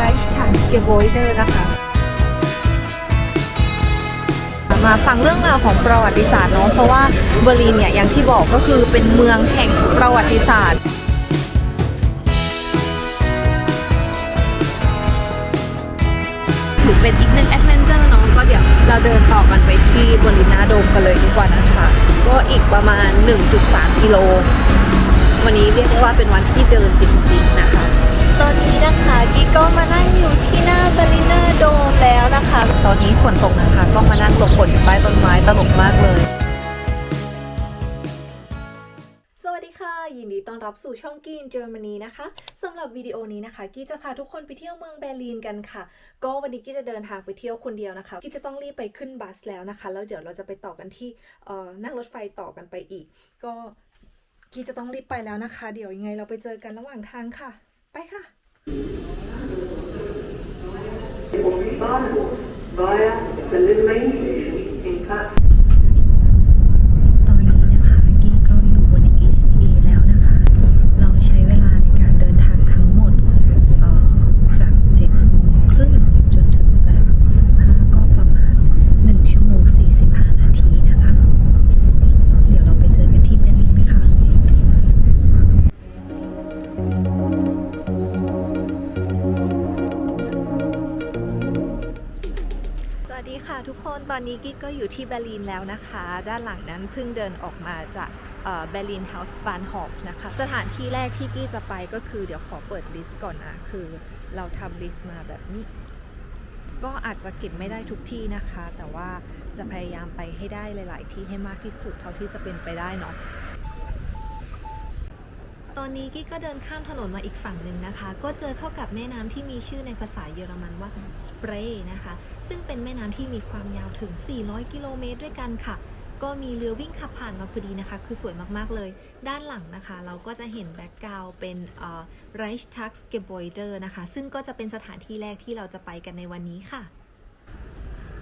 r e i c h t a n g e b ä u d e นะคะ มาฟังเรื่องราวของประวัติศาสตร์เนาะเพราะว่าเบอร์ลินเนี่ยอย่างที่บอกก็คือเป็นเมืองแห่งประวัติศาสตร์ถือเป็นอีกหนึ่งแอดเวนเจอร์เนาะก็เดี๋ยวเราเดินต่อกันไปที่บรินาโดมกันเลยดีกว่านะคะ ก็อีกประมาณ 1.3 กิโล วันนี้เรียกได้ว่าเป็นวันที่เดินจริง นะคะกิ๊กก็มานั่งอยู่ที่หน้าเบลินาโดมแล้วนะคะ ตอนนี้ฝนตกนะคะก็มานั่งหลบฝนอยู่ใต้ต้นไม้ตลกมากเลย สวัสดีค่ะ ยินดีต้อนรับสู่ช่องกีนเยอรมนีนะคะสำหรับวิดีโอนี้นะคะ กี้จะพาทุกคนไปเที่ยวเมืองเบอร์ลินกันค่ะ ก็วันนี้กี้จะเดินทางไปเที่ยวคนเดียวนะคะ กี้จะต้องรีบไปขึ้นบัสแล้วนะคะ แล้วเดี๋ยวเราจะไปต่อกันที่นั่งรถไฟต่อกันไปอีก ก็กี้จะต้องรีบไปแล้วนะคะ เดี๋ยวยังไงเราไปเจอกันระหว่างทางค่ะ ไปค่ะ By via the Main station in Pat. ค่ะทุกคนตอนนี้กิ๊กก็อยู่ที่เบอร์ลินแล้วนะคะ ด้านหลังนั้นเพิ่งเดินออกมาจากเบอร์ลินเฮาส์บานฮอฟนะคะ สถานที่แรกที่กี้จะไปก็คือเดี๋ยวขอเปิดลิสต์ก่อนนะ คือเราทำลิสต์มาแบบนี้ ก็อาจจะเก็บไม่ได้ทุกที่นะคะ แต่ว่าจะพยายามไปให้ได้หลาย ๆ ที่ให้มากที่สุดเท่าที่จะเป็นไปได้เนาะ ตอนนี้กี้ก็เดินข้ามถนนมาอีกฝั่งหนึ่งนะคะ ก็เจอเข้ากับแม่น้ำที่มีชื่อในภาษาเยอรมันว่าสเปรย์นะคะ ซึ่งเป็นแม่น้ำที่มีความยาวถึง 400 กิโลเมตรด้วยกันค่ะ ก็มีเรือวิ่งขับผ่านมาพอดีนะคะ คือสวยมากๆเลย ด้านหลังนะคะ เราก็จะเห็นแบ็กกราวเป็นเอ่อ Reichstagsgebäude นะคะ ซึ่งก็จะเป็นสถานที่แรกที่เราจะไปกันในวันนี้ค่ะ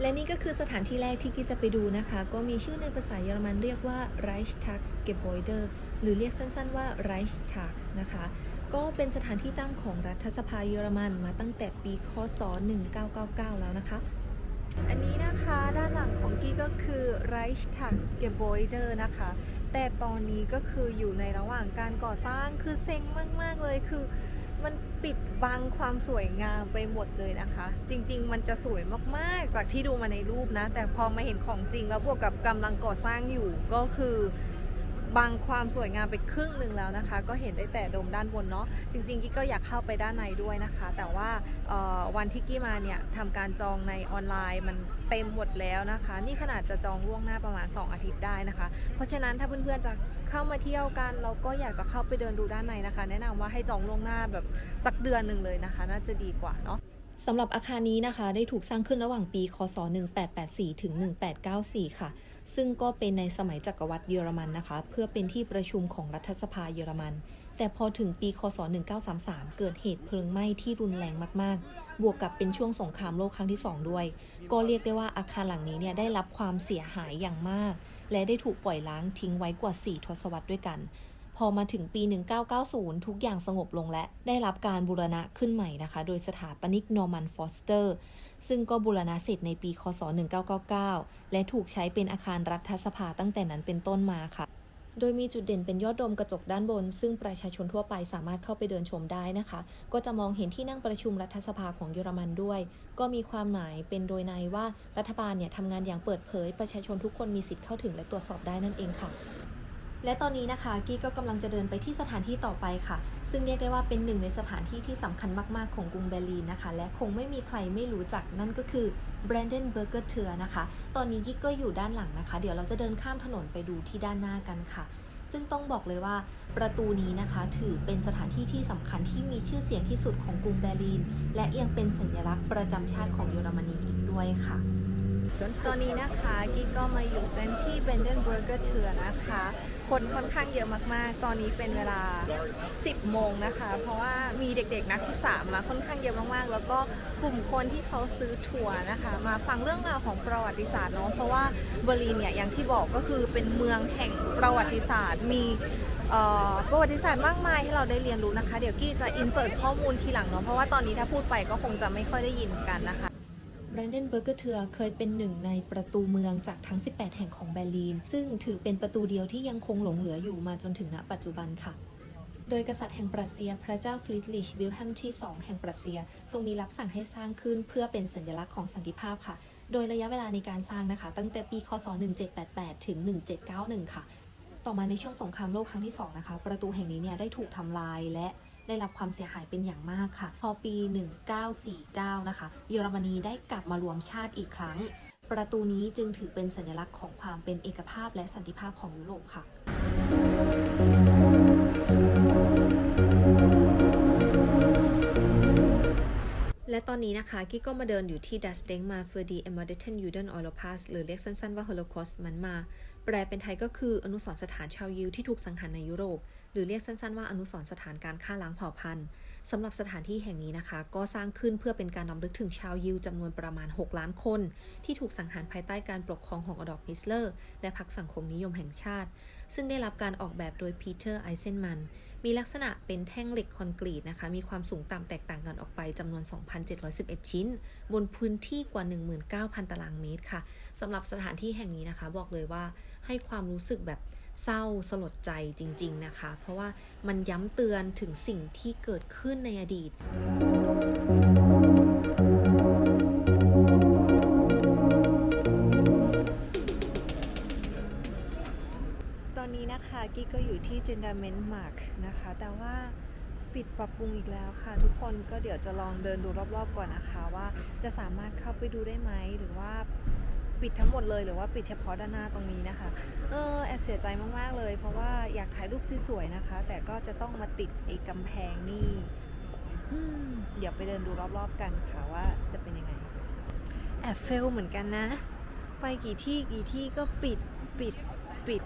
และนี่ก็คือสถานที่แรกที่กิ๊กจะไปดูนะคะ ก็มีชื่อในภาษาเยอรมันเรียกว่า Reichstagsgebäude หรือเรียกสั้นๆว่า Reichstag นะคะ ก็เป็นสถานที่ตั้งของรัฐสภาเยอรมันมาตั้งแต่ปีคศ 1999 แล้วนะคะ อันนี้นะคะด้านหลังของกี้ก็คือ Reichstagsgebäude นะคะ แต่ตอนนี้ก็คืออยู่ในระหว่างการก่อสร้างคือเซ็งมาก ๆ เลยคือมันปิดบังความสวยงามไปหมดเลยนะคะ จริง ๆ มันจะสวยมากๆ จากที่ดูมาในรูปนะ แต่พอมาเห็นของจริงแล้วบวกกับกำลังก่อสร้างอยู่ก็คือ บางความสวยงามไปครึ่งหนึ่งแล้วนะคะ ก็เห็นได้แต่โดมด้านบนเนาะจริงๆ กี้ก็อยากเข้าไปด้านในด้วยนะคะ แต่ว่าวันที่กี้มาเนี่ยทำการจองในออนไลน์มันเต็มหมดแล้วนะคะ นี่ขนาดจะจองล่วงหน้าประมาณ 2 อาทิตย์ได้นะคะ เพราะฉะนั้นถ้าเพื่อนๆจะเข้ามาเที่ยวกันเราก็อยากจะเข้าไปเดินดูด้านในนะคะ แนะนำว่าให้จองล่วงหน้าแบบสักเดือนหนึ่งเลยนะคะ น่าจะดีกว่าเนาะสำหรับอาคารนี้นะคะ ได้ถูกสร้างขึ้นระหว่างปี คศ 1884 ถึง 1894 ค่ะ ซึ่งก็เป็นในสมัยจักรวรรดิเยอรมันนะคะ เพื่อเป็นที่ประชุมของรัฐสภาเยอรมัน แต่พอถึงปีคศ 1933 เกิดเหตุเพลิงไหม้ที่รุนแรงมาก ๆ บวกกับเป็นช่วงสงครามโลกครั้งที่ 2 ด้วย ก็เรียกได้ว่าอาคารหลังนี้เนี่ยได้รับความเสียหายอย่างมาก และได้ถูกปล่อยล้างทิ้งไว้กว่า 4 ทศวรรษด้วยกัน พอมาถึงปี 1990 ทุกอย่างสงบลงและได้รับการบูรณะขึ้นใหม่นะคะ โดยสถาปนิกนอร์มันฟอสเตอร์ ซึ่งก็บูรณะเสร็จในปี คศ 1999 และถูกใช้เป็นอาคารรัฐสภาตั้งแต่นั้นเป็นต้นมาค่ะ โดยมีจุดเด่นเป็นยอดโดมกระจกด้านบน ซึ่งประชาชนทั่วไปสามารถเข้าไปเดินชมได้นะคะ ก็จะมองเห็นที่นั่งประชุมรัฐสภาของเยอรมันด้วย ก็มีความหมายเป็นโดยในว่ารัฐบาลเนี่ยทำงานอย่างเปิดเผย ประชาชนทุกคนมีสิทธิ์เข้าถึงและตรวจสอบได้นั่นเองค่ะ และตอนนี้นะคะกี้ก็กำลังจะเดินไปที่สถานที่ต่อไปค่ะ ซึ่งเรียกได้ว่าเป็นหนึ่งในสถานที่ที่สำคัญมากๆของกรุงเบอร์ลินนะคะ และคงไม่มีใครไม่รู้จักนั่นก็คือ Brandenburger Tor นะคะ ตอนนี้กี้ก็อยู่ด้านหลังนะคะ เดี๋ยวเราจะเดินข้ามถนนไปดูที่ด้านหน้ากันค่ะ ซึ่งต้องบอกเลยว่าประตูนี้นะคะถือเป็นสถานที่ที่สำคัญที่มีชื่อเสียงที่สุดของกรุงเบอร์ลิน และยังเป็นสัญลักษณ์ประจำชาติของเยอรมนีอีกด้วยค่ะ ตอนนี้นะคะกิ๊กก็มาอยู่กันที่ Brandenburger Tor นะคะ คนค่อนข้างเยอะมากๆ ตอนนี้เป็นเวลา 10 โมงนะคะ เพราะว่ามีเด็กๆนักศึกษามาค่อนข้างเยอะมากๆ แล้วก็กลุ่มคนที่เขาซื้อทัวร์นะคะ มาฟังเรื่องราวของประวัติศาสตร์เนาะเพราะว่าเบอร์ลินเนี่ยอย่างที่บอกก็คือเป็นเมืองแห่งประวัติศาสตร์มีประวัติศาสตร์มากมายให้เราได้เรียนรู้นะคะ เดี๋ยวกี้จะอินเสิร์ตข้อมูลทีหลังเนาะเพราะว่าตอนนี้ถ้าพูดไปก็คงจะไม่ค่อยได้ยินกันนะคะ รนเดนเบอร์เกอร์เทือเคยเป็นหนึ่งในประตูเมืองจากทั้ง 18 แห่งของเบอร์ลิน ซึ่งถือเป็นประตูเดียวที่ยังคงหลงเหลืออยู่มาจนถึงณปัจจุบันค่ะ โดยกษัตริย์แห่งปรัสเซีย พระเจ้าฟริดริชวิลแฮมที่ 2 แห่งปรัสเซีย ทรงมีรับสั่งให้สร้างขึ้นเพื่อเป็นสัญลักษณ์ของสันติภาพค่ะ โดยระยะเวลาในการสร้างนะคะ ตั้งแต่ปี คศ 1788 ถึง 1791 ค่ะ ต่อมาในช่วงสงครามโลกครั้งที่ 2 นะคะ ประตูแห่งนี้เนี่ยได้ถูกทำลายและ ได้รับความเสียหายเป็นอย่างมากค่ะ พอปี 1949 นะคะ เยอรมนีได้กลับมารวมชาติอีกครั้ง ประตูนี้จึงถือเป็นสัญลักษณ์ของความเป็นเอกภาพและสันติภาพของยุโรปค่ะและตอนนี้นะคะ กิ๊กก็มาเดินอยู่ที่ Das Denkmal für die Ermordeten Juden Europas หรือเรียกสั้นๆว่า Holocaust มันมา แปลเป็นไทยก็คืออนุสรณ์สถานชาวยิวที่ถูกสังหารในยุโรป หรือเรียกสั้นๆว่าอนุสรณ์สถานการฆ่าล้างเผ่าพันธุ์สำหรับสถานที่แห่งนี้นะคะ ก็สร้างขึ้นเพื่อเป็นการนำลึกถึงชาวยิวจำนวนประมาณ 6 ล้านคน ที่ถูกสังหารภายใต้การปกครองของอดอล์ฟฮิตเลอร์ และพรรคสังคมนิยมแห่งชาติ ซึ่งได้รับการออกแบบโดยปีเตอร์ไอเซนมัน มีลักษณะเป็นแท่งเหล็กคอนกรีตนะคะ มีความสูงต่ำแตกต่างกันออกไปจำนวน 2,711 ชิ้น บนพื้นที่กว่า 19,000 ตารางเมตรค่ะสำหรับสถานที่แห่งนี้นะคะ บอกเลยว่าให้ความรู้สึกแบบ เศร้าสลดใจจริง ๆนะคะ เพราะว่ามันย้ำเตือนถึงสิ่งที่เกิดขึ้นในอดีตตอนนี้นะคะกี้ก็อยู่ที่ g e n d a m e n t Mark นะคะ แต่ว่าปิดปรับปรุงอีกแล้วค่ะ ทุกคนก็เดี๋ยวจะลองเดินดูรอบๆก่อนนะคะ ว่าจะสามารถเข้าไปดูได้ไหมหรือว่า ปิดทั้งหมดเลยหรือว่าปิดเฉพาะด้านหน้าตรงนี้นะคะ เออแอบเสียใจมากๆเลย เพราะว่าอยากถ่ายรูปสวยๆนะคะ แต่ก็จะต้องมาติดไอ้กำแพงนี่อืมเดี๋ยวไปเดินดูรอบๆกันค่ะว่าจะเป็นยังไง แอบเฟลเหมือนกันนะ ไปกี่ที่กี่ที่ก็ปิดปิดปิด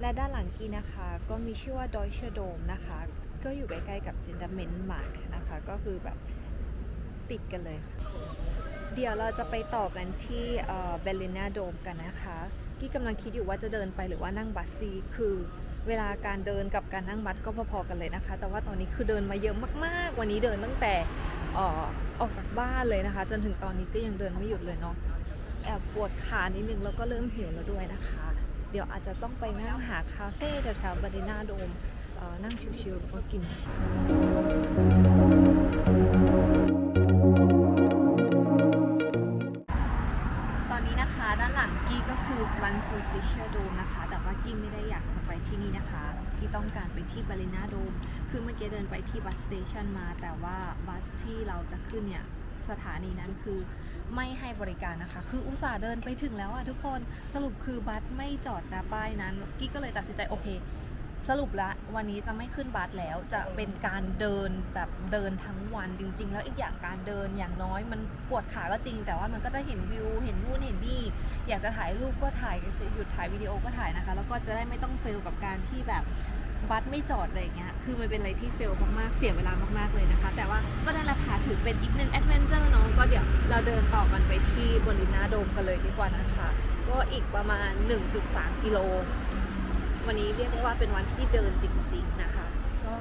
และด้านหลังกีนะคะ ก็มีชื่อว่า Deutsche Dome นะคะ ก็อยู่ใกล้ๆกับ g e n d a m e n t Mark นะคะ ก็คือแบบ ติดกันเลย เดี๋ยวเราจะไปต่อกันที่เบลลินาโดมกันนะคะกี้กำลังคิดอยู่ว่าจะเดินไปหรือว่านั่งบัสดี คือเวลาการเดินกับการนั่งบัสก็พอๆกันเลยนะคะ แต่ว่าตอนนี้คือเดินมาเยอะมากๆ วันนี้เดินตั้งแต่ออออกจากบ้านเลยนะคะ จนถึงตอนนี้ก็ยังเดินไม่หยุดเลยเนาะแอบปวดขานิดนึงแล้วก็เริ่มหิวแล้วด้วยนะคะ เดี๋ยวอาจจะต้องไปนั่งหาคาเฟ่แถวๆบารินาโดมนั่งชิวๆแล้วก็กิน คือฟรันซูซิเชียโดมนะคะ แต่ว่ากี้ไม่ได้อยากจะไปที่นี่นะคะกี้ต้องการไปที่บาเลนาโดม คือเมื่อกี้เดินไปที่บัสสเตชันมา แต่ว่าบัสที่เราจะขึ้นเนี่ยสถานีนั้นคือไม่ให้บริการนะคะ คืออุตส่าห์เดินไปถึงแล้วอะทุกคน สรุปคือบัสไม่จอดนะป้ายนั้น กี้ก็เลยตัดสินใจโอเค สรุปละวันนี้จะไม่ขึ้นบัสแล้วจะเป็นการเดินแบบเดินทั้งวันจริง ๆ แล้วอีกอย่างการเดินอย่างน้อย มันปวดขาก็จริง แต่ว่ามันก็จะเห็นวิวเห็นนู่นเห็นนี่อยากจะถ่ายรูปก็ถ่ายหยุดถ่ายวิดีโอก็ถ่ายนะคะ แล้วก็จะได้ไม่ต้องเฟลกับการที่แบบบัสไม่จอดอะไรอย่างเงี้ยคือมันเป็นอะไรที่เฟลมากๆเสียเวลามากๆเลยนะคะ แต่ว่าก็นั่นแหละค่ะถือเป็นอีกหนึ่งแอดเวนเจอร์เนาะก็เดี๋ยวเราเดินต่อกันไปที่บรินาโดมกันเลยดีกว่านะคะ ก็อีกประมาณ 1.3 กิโล วันนี้เรียกได้ว่าเป็นวันที่เดินจริง ๆนะคะ ก็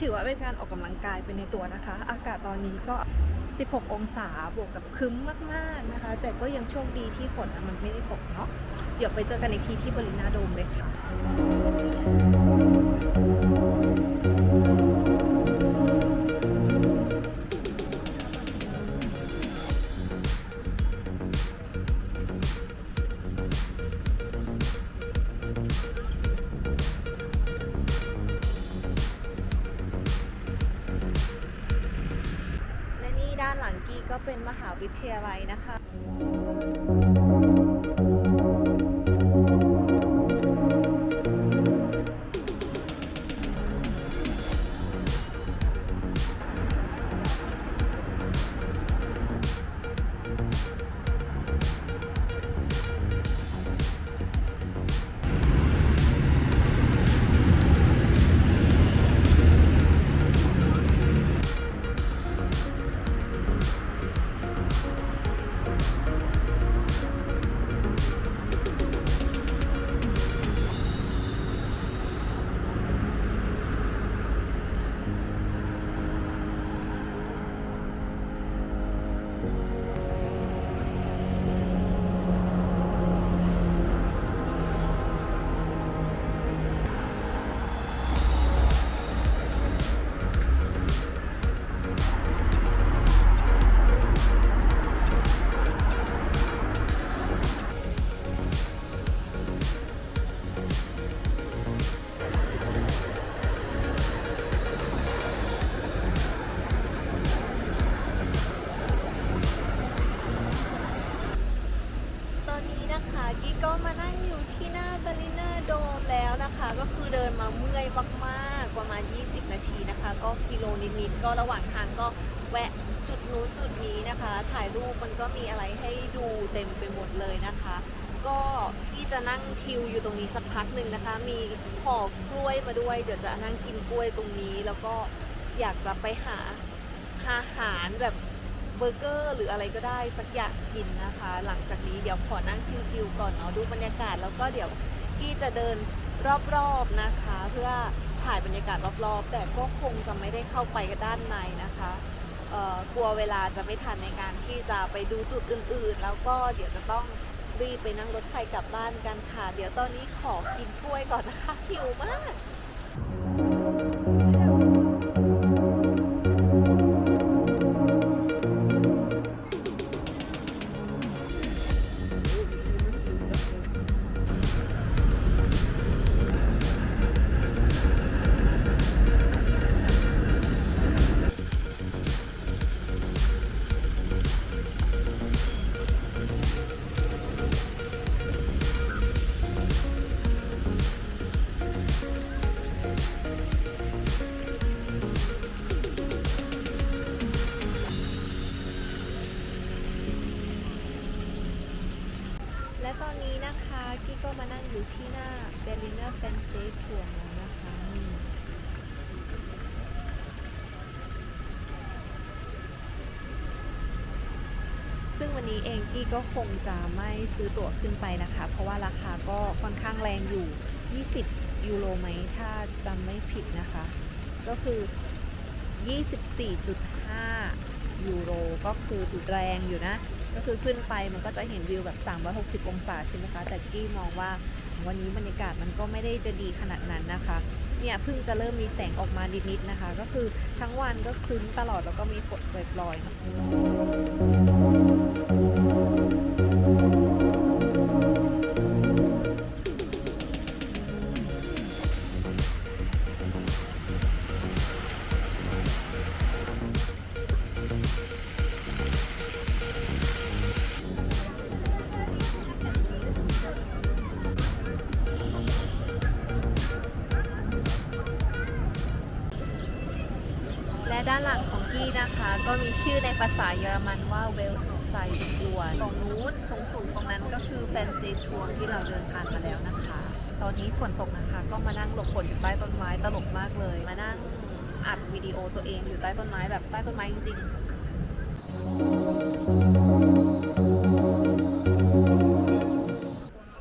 ถือว่าเป็นการออกกำลังกายเป็นในตัวนะคะ อากาศตอนนี้ก็ 16 องศาบวกกับครึ้มมากๆนะคะ แต่ก็ยังโชคดีที่ฝนมันไม่ได้ตกเนาะเดี๋ยวไปเจอกันอีกทีที่บริณาโดมเลยค่ะ ก็เป็นมหาวิทยาลัยนะคะ กิโลนิดๆก็ระหว่างทางก็แวะจุดนู้นจุดนี้นะคะ ถ่ายรูปมันก็มีอะไรให้ดูเต็มไปหมดเลยนะคะ ก็พี่จะนั่งชิลอยู่ตรงนี้สักพักหนึ่งนะคะ มีห่อกล้วยมาด้วย เดี๋ยวจะนั่งกินกล้วยตรงนี้ แล้วก็อยากจะไปหาอาหารแบบเบอร์เกอร์หรืออะไรก็ได้สักอย่างกินนะคะ หลังจากนี้เดี๋ยวขอนั่งชิลๆก่อนเนาะดูบรรยากาศแล้วก็เดี๋ยวพี่จะเดินรอบๆนะคะ เพื่อ ถ่ายบรรยากาศรอบๆ แต่ก็คงจะไม่ได้เข้าไปกันด้านในนะคะกลัวเวลาจะไม่ทันในการที่จะไปดูจุดอื่นๆ แล้วก็เดี๋ยวจะต้องรีบไปนั่งรถไฟกลับบ้านกันค่ะ เดี๋ยวตอนนี้ขอกินกล้วยก่อนนะคะหิวมาก วันนี้เองกี้ก็คงจะไม่ซื้อตั๋วขึ้นไปนะคะ เพราะว่าราคาก็ค่อนข้างแรงอยู่ 20 ยูโรไหมถ้าจำไม่ผิดนะคะ ก็คือ 24.5 ยูโรก็คือถือแรงอยู่นะ ก็คือขึ้นไปมันก็จะเห็นวิวแบบ 360 องศาใช่ไหมคะ แต่กี้มองว่าวันนี้บรรยากาศมันก็ไม่ได้จะดีขนาดนั้นนะคะ เนี่ยเพิ่งจะเริ่มมีแสงออกมานิดๆนะคะ ก็คือทั้งวันก็ครึ้มตลอดแล้วก็มีฝนโปรยๆ ก็มีชื่อในภาษาเยอรมันว่าเวลไซดัวตรงนู้นสูงๆตรงนั้นก็คือแฟนซีทัวร์ที่เราเดินผ่านมาแล้วนะคะ ตอนนี้ฝนตกนะคะ ก็มานั่งหลบฝนอยู่ใต้ต้นไม้ตลกมากเลย มานั่งอัดวิดีโอตัวเองอยู่ใต้ต้นไม้แบบใต้ต้นไม้จริงๆ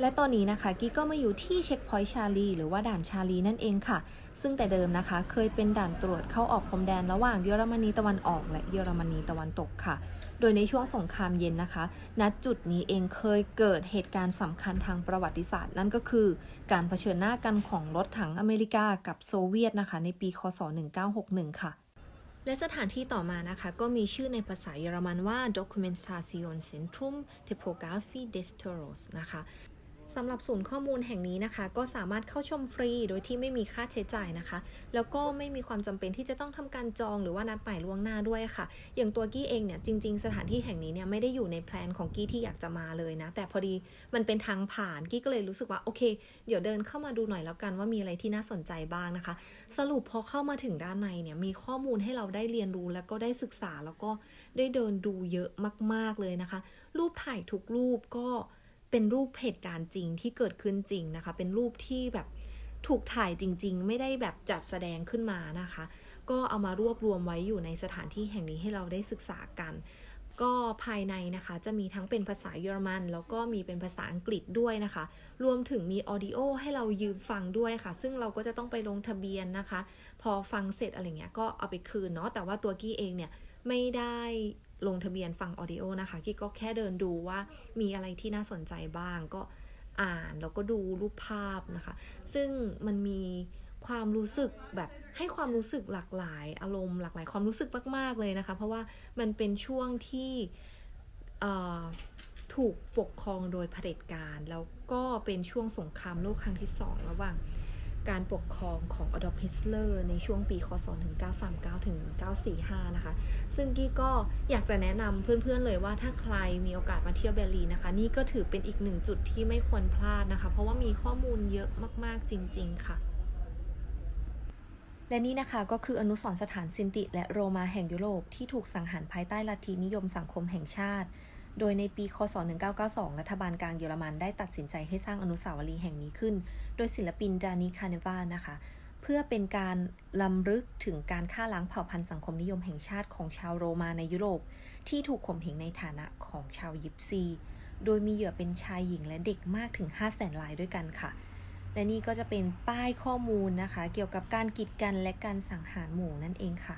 และตอนนี้นะคะกี้ก็มาอยู่ที่เช็คพอยต์ชาลีหรือว่าด่านชาลีนั่นเองค่ะ ซึ่งแต่เดิมนะคะ เคยเป็นด่านตรวจเข้าออกพรมแดนระหว่างเยอรมนีตะวันออก และเยอรมนีตะวันตกค่ะ โดยในช่วงสงครามเย็นนะคะ ณจุดนี้เองเคยเกิดเหตุการณ์สำคัญทางประวัติศาสตร์ นั่นก็คือ การเผชิญหน้ากันของรถถังอเมริกากับโซเวียตนะคะ ในปี คศ 1961 ค่ะและสถานที่ต่อมานะคะ ก็มีชื่อในภาษาเยอรมันว่า Dokumentation Centrum Typography des Toros นะคะ สำหรับศูนย์ข้อมูลแห่งนี้นะคะ ก็สามารถเข้าชมฟรีโดยที่ไม่มีค่าใช้จ่ายนะคะ แล้วก็ไม่มีความจำเป็นที่จะต้องทำการจองหรือว่านัดหมายล่วงหน้าด้วยค่ะ อย่างตัวกี้เองเนี่ยจริง ๆ สถานที่แห่งนี้เนี่ยไม่ได้อยู่ในแพลนของกี้ที่อยากจะมาเลยนะ แต่พอดีมันเป็นทางผ่านกี้ก็เลยรู้สึกว่าโอเค เดี๋ยวเดินเข้ามาดูหน่อยแล้วกันว่ามีอะไรที่น่าสนใจบ้างนะคะ สรุปพอเข้ามาถึงด้านในเนี่ยมีข้อมูลให้เราได้เรียนรู้แล้วก็ได้ศึกษาแล้วก็ได้เดินดูเยอะมาก ๆเลยนะคะ รูปถ่ายทุกรูปก็ เป็นรูปเหตุการณ์จริงที่เกิดขึ้นจริงนะคะ เป็นรูปที่แบบถูกถ่ายจริง ๆ ไม่ได้แบบจัดแสดงขึ้นมานะคะ ก็เอามารวบรวมไว้อยู่ในสถานที่แห่งนี้ให้เราได้ศึกษากัน ก็ภายในนะคะจะมีทั้งเป็นภาษาเยอรมัน แล้วก็มีเป็นภาษาอังกฤษด้วยนะคะ รวมถึงมีออดิโอให้เรายืมฟังด้วยค่ะ ซึ่งเราก็จะต้องไปลงทะเบียนนะคะ พอฟังเสร็จอะไรเงี้ยก็เอาไปคืนเนาะแต่ว่าตัวกี้เองเนี่ยไม่ได้ ลงทะเบียนฟังออดิโอนะคะกี้ก็แค่เดินดูว่ามีอะไรที่น่าสนใจบ้างก็อ่านแล้วก็ดูรูปภาพนะคะ ซึ่งมันมีความรู้สึกแบบให้ความรู้สึกหลากหลายอารมณ์หลากหลายความรู้สึกมาก ๆ เลยนะคะ เพราะว่ามันเป็นช่วงที่ถูกปกครองโดยเผด็จการ แล้วก็เป็นช่วงสงครามโลกครั้งที่สองระหว่าง การปกครองของ Adolf Hitler ในช่วงปีคศ1939ถึง945 นะคะ ซึ่งกี้ก็อยากจะแนะนำเพื่อนๆเลยว่าถ้าใครมีโอกาสมาเที่ยวเบอร์ลินนะคะ นี่ก็ถือเป็นอีกหนึ่งจุดที่ไม่ควรพลาดนะคะ เพราะว่ามีข้อมูลเยอะมากๆจริง ๆ ค่ะและนี่นะคะก็คืออนุสรสถานซินติ และโรมาแห่งยุโรปที่ถูกสังหารภายใต้ลัทธินิยมสังคมแห่งชาติ โดยในปี คศ 1992 รัฐบาลกลางเยอรมันได้ตัดสินใจให้สร้างอนุสาวรีย์แห่งนี้ขึ้น โดยศิลปินจานิคาเนวานะคะ เพื่อเป็นการลำลึกถึงการฆ่าล้างเผ่าพันธุ์สังคมนิยมแห่งชาติของชาวโรมาในยุโรป ที่ถูกข่มเหงในฐานะของชาวยิปซี โดยมีเหยื่อเป็นชายหญิงและเด็กมากถึง 5 0 0แสนรายด้วยกันค่ะ และนี่ก็จะเป็นป้ายข้อมูลนะคะ เกี่ยวกับการกีดกันและการสังหารหมู่นั่นเองค่ะ